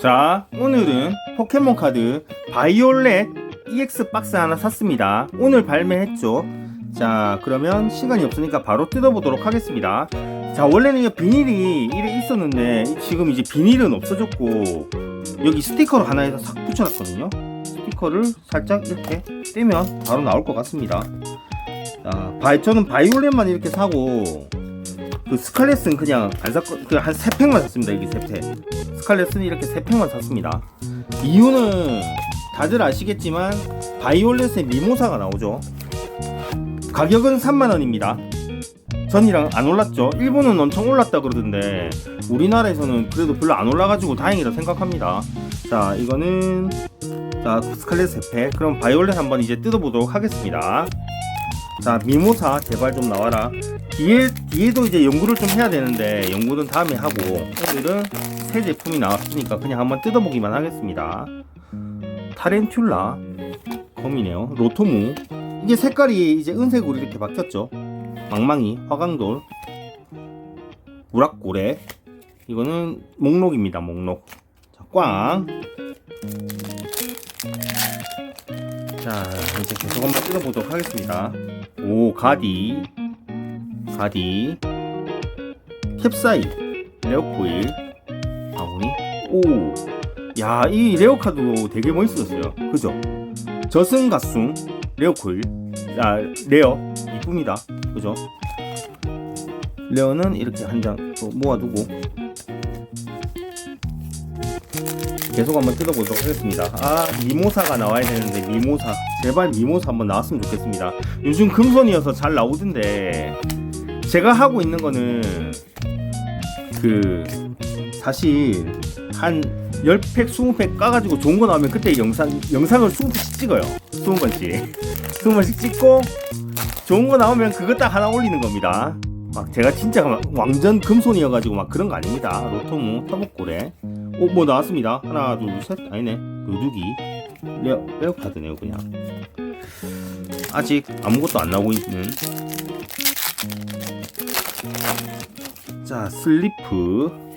자, 오늘은 포켓몬 카드 바이올렛 EX 박스 하나 샀습니다. 오늘 발매했죠. 자, 그러면 시간이 없으니까 바로 뜯어보도록 하겠습니다. 자, 원래는 이 비닐이 이래 있었는데 지금 이제 비닐은 없어졌고 여기 스티커를 하나 해서 싹 붙여놨거든요. 스티커를 살짝 이렇게 떼면 바로 나올 것 같습니다. 자, 바이, 저는 바이올렛만 이렇게 사고 그 스칼렛은 그냥 안 샀고 그냥 한세 팩만 샀습니다. 이게 세 팩. 스칼렛은 이렇게 세 팩만 샀습니다. 이유는 다들 아시겠지만 바이올렛의 미모사가 나오죠. 가격은 3만원입니다. 전이랑 안 올랐죠. 일본은 엄청 올랐다 그러던데 우리나라에서는 그래도 별로 안 올라가지고 다행이라 생각합니다. 자 이거는 자 스칼렛 세팩 그럼 바이올렛 한번 이제 뜯어보도록 하겠습니다. 자 미모사 제발 좀 나와라. 뒤에 뒤에도 이제 연구를 좀 해야 되는데 연구는 다음에 하고 오늘은 새 제품이 나왔으니까 그냥 한번 뜯어보기만 하겠습니다. 타렌툴라 검이네요. 로토무 이게 색깔이 이제 은색으로 이렇게 바뀌었죠. 망망이 화강돌 우락고래 이거는 목록입니다. 목록 자, 꽝. 자 이제 계속 한번 뜯어보도록 하겠습니다. 오 가디. 가디. 캡사이 레오코일. 바구니. 오 야 이 레오 카드도 되게 멋있었어요. 그죠? 저승가숭 레오코일. 아 레어. 이쁩니다. 그죠? 레어는 이렇게 한장또 모아두고 계속 한번 뜯어보도록 하겠습니다. 아 미모사가 나와야 되는데 미모사 제발 미모사 한번 나왔으면 좋겠습니다. 요즘 금손이어서 잘 나오던데 제가 하고 있는 거는 그 사실 한 10팩, 20팩 까가지고 좋은 거 나오면 그때 영상, 영상을 20팩씩 찍어요. 20번씩. 20번씩 찍고 좋은 거 나오면 그거 딱 하나 올리는 겁니다. 막 제가 진짜 막 완전 금손이어가지고 막 그런 거 아닙니다. 로토무, 터벅고래. 오, 뭐 나왔습니다. 하나, 둘, 셋. 아니네. 요두기. 레어, 레어 카드네요, 그냥. 아직 아무것도 안 나오고 있는. 자, 슬리프.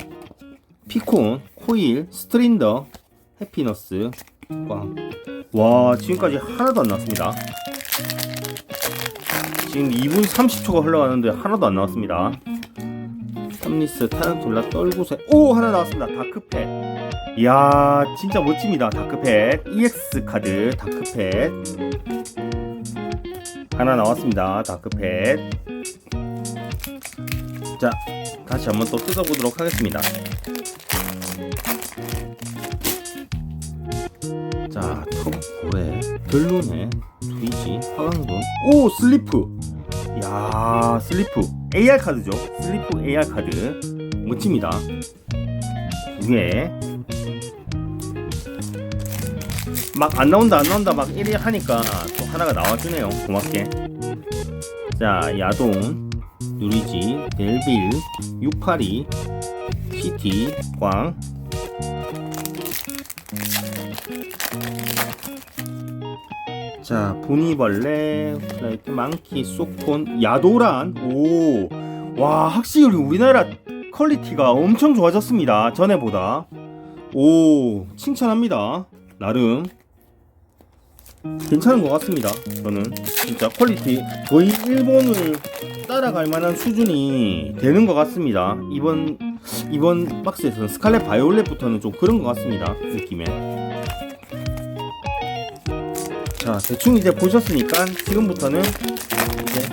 피콘, 코일, 스트린더, 해피너스, 꽝. 와, 지금까지 하나도 안 나왔습니다. 지금 2분 30초가 흘러가는데 하나도 안 나왔습니다. 삼리스, 타란툴라, 떨구새. 오! 하나 나왔습니다. 다크펫. 이야, 진짜 멋집니다. 다크펫. EX 카드, 다크펫. 하나 나왔습니다. 다크펫. 자, 다시 한번 또 뜯어보도록 하겠습니다. 자, 턱고래, 들루네, 트위지, 화강돈, 오 슬리프. 야 슬리프 AR 카드죠. 슬리프 AR 카드 멋집니다. 두 개. 막안 나온다 안 나온다 막 1위 하니까 또 하나가 나와주네요. 고맙게. 자 야동, 누리지, 델빌, 682, CT, 꽝. 자, 보니벌레, 플라이트, 망키, 소콘, 야도란. 오, 와, 확실히 우리나라 퀄리티가 엄청 좋아졌습니다. 전에보다. 오, 칭찬합니다. 나름. 괜찮은 것 같습니다. 저는 진짜 퀄리티 거의 일본을 따라갈 만한 수준이 되는 것 같습니다. 이번 이번 박스에서는 스칼렛 바이올렛부터는 좀 그런 것 같습니다. 느낌에. 자 대충 이제 보셨으니까 지금부터는 이제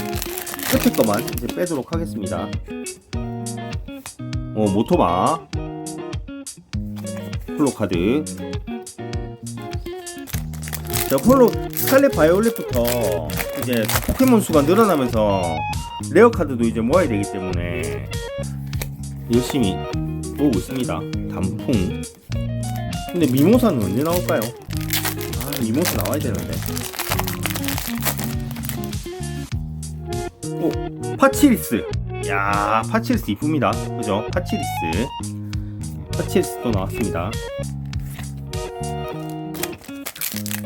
끝에 것만 이제 빼도록 하겠습니다. 어 모토바. 폴로 카드. 자 폴로 스칼렛 바이올렛부터 이제 포켓몬 수가 늘어나면서 레어 카드도 이제 모아야 되기 때문에 열심히 모으고 있습니다. 단풍. 근데 미모사는 언제 나올까요? 아, 이모스 나와야 되는데. 오, 파치리스. 야, 파치리스 이쁩니다. 그죠? 파치리스. 파치리스 또 나왔습니다.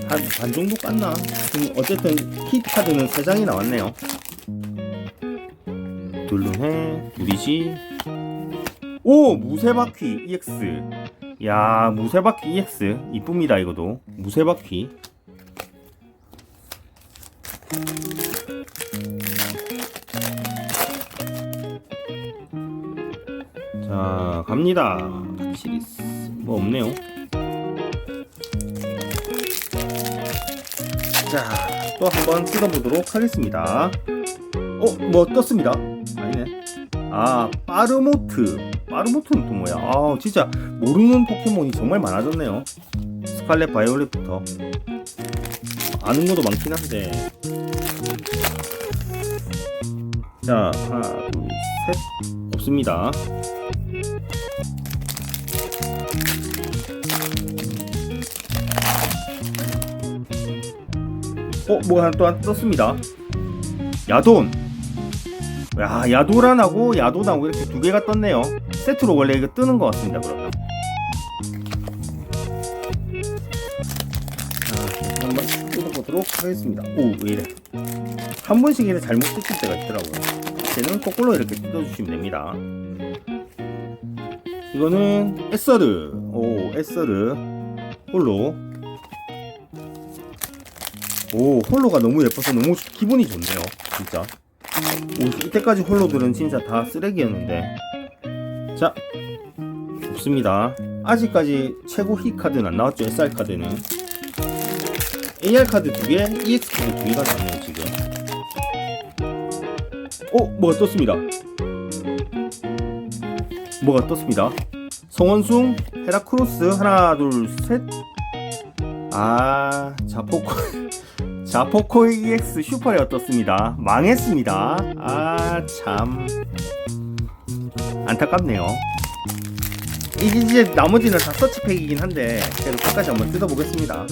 한 반 정도 깠나? 지금 어쨌든 킷 카드는 3장이 나왔네요. 둘루해, 누리지. 오, 무쇠바퀴 EX. 야 무쇠바퀴 EX 이쁩니다 이거도. 무쇠바퀴 자 갑니다. 뭐 없네요. 자또 한번 뜯어보도록 하겠습니다. 어 뭐 떴습니다. 아니네. 아 빠르모트 빠르모트는 또 뭐야? 아 진짜 모르는 포켓몬이 정말 많아졌네요. 스칼렛 바이올렛부터. 아는 것도 많긴 한데. 자 하나 둘 셋. 없습니다. 어 뭐가 하나 또 하나 떴습니다. 야돈. 야 야도란하고 야도나고 이렇게 두 개가 떴네요 세트로 원래 이거 뜨는 것 같습니다 그러면. 자 한번 뜯어보도록 하겠습니다. 오 왜이래? 한 번씩 이렇게 잘못 뜯길 때가 있더라고요. 쟤는 거꾸로 이렇게 뜯어주시면 됩니다. 이거는 에서르 오 에서르 홀로. 오 홀로가 너무 예뻐서 너무 기분이 좋네요 진짜. 오, 이때까지 홀로들은 진짜 다 쓰레기였는데 자 없습니다 아직까지 최고 히 카드는 안 나왔죠 SR 카드는 AR 카드 두개 EX 카드 두 개가 나왔네요 지금 오 뭐가 떴습니다 뭐가 떴습니다 성원숭 헤라크로스 하나 둘셋아 자포코 자포코 EX 슈퍼레어 떴습니다. 망했습니다. 아, 참. 안타깝네요. 이제 나머지는 다 서치팩이긴 한데, 그래도 끝까지 한번 뜯어보겠습니다.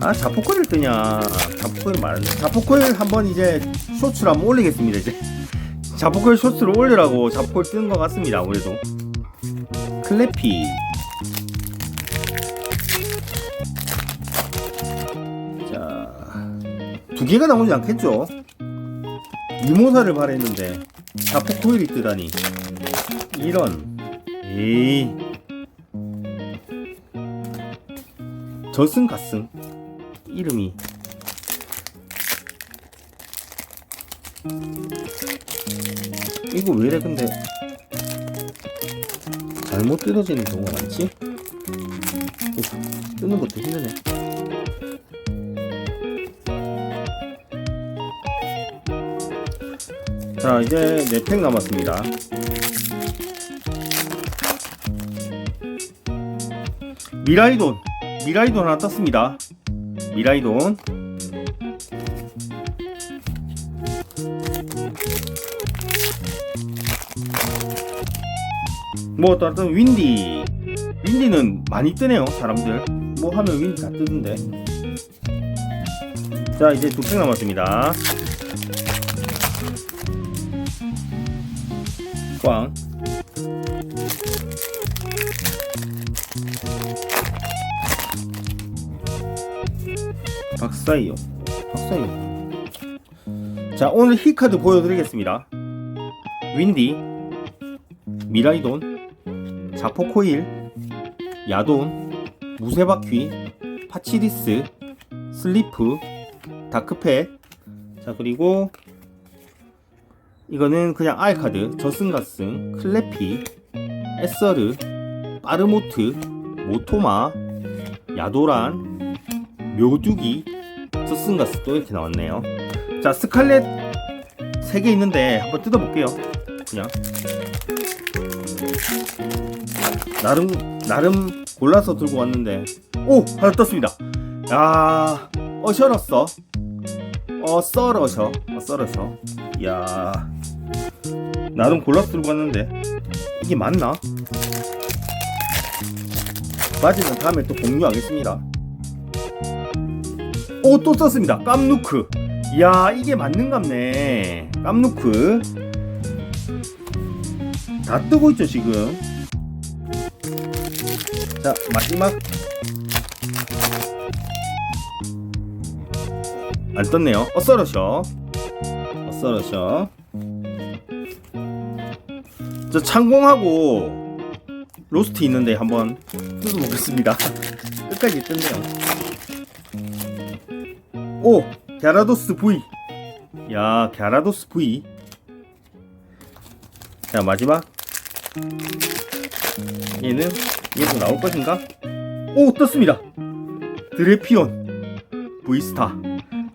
아, 자포코를 뜨냐. 자포코를 말하네. 자포코를 한번 이제 쇼츠를 한번 올리겠습니다, 이제. 자포코를 쇼츠를 올리라고 자포코를 뜨는 것 같습니다, 아무래도. 클래피. 자, 두 개가 나오지 않겠죠? 이모사를 바랬는데 자포코일이 뜨다니. 이런. 에이. 저승 가승. 이름이. 이거 왜래 근데? 잘못 뜯어지는 경우가 많지? 뜨는 것도 힘드네 자 이제 4팩 남았습니다. 미라이돈 미라이돈 하나 떴습니다. 미라이돈. 뭐 어떤 윈디. 윈디는 많이 뜨네요 사람들. 뭐 하면 윈디 다 뜨던데. 자 이제 두 팩 남았습니다 꽝. 박사이요. 박사이요. 자, 오늘 히카드 보여드리겠습니다. 윈디, 미라이돈, 자포코일, 야돈, 무쇠바퀴, 파치리스, 슬리프, 다크펫, 자, 그리고 이거는 그냥 아이카드, 저승가승, 클래피, 에서르, 빠르모트, 모토마, 야도란, 묘두기, 저승가스 또 이렇게 나왔네요. 자 스칼렛 3개 있는데 한번 뜯어볼게요. 그냥 나름 나름 골라서 들고 왔는데 오 하나 떴습니다. 야 어셔렀어. 어 썰어서 어 썰어서 야 나름 골라서 들고 왔는데 이게 맞나? 맞으면 다음에 또 공유하겠습니다. 오또 썼습니다. 깜누크. 이야 이게 맞는갑네. 깜누크. 다 뜨고 있죠 지금. 자 마지막 안 떴네요. 어서러셔. 어서러셔. 저 창공하고 로스트 있는데 한번 뜯어보겠습니다. 끝까지 뜯네요. 오! 갸라도스 V. 야, 갸라도스 V. 자, 마지막. 얘는, 얘도 나올 것인가? 오, 떴습니다. 드레피온. V스타.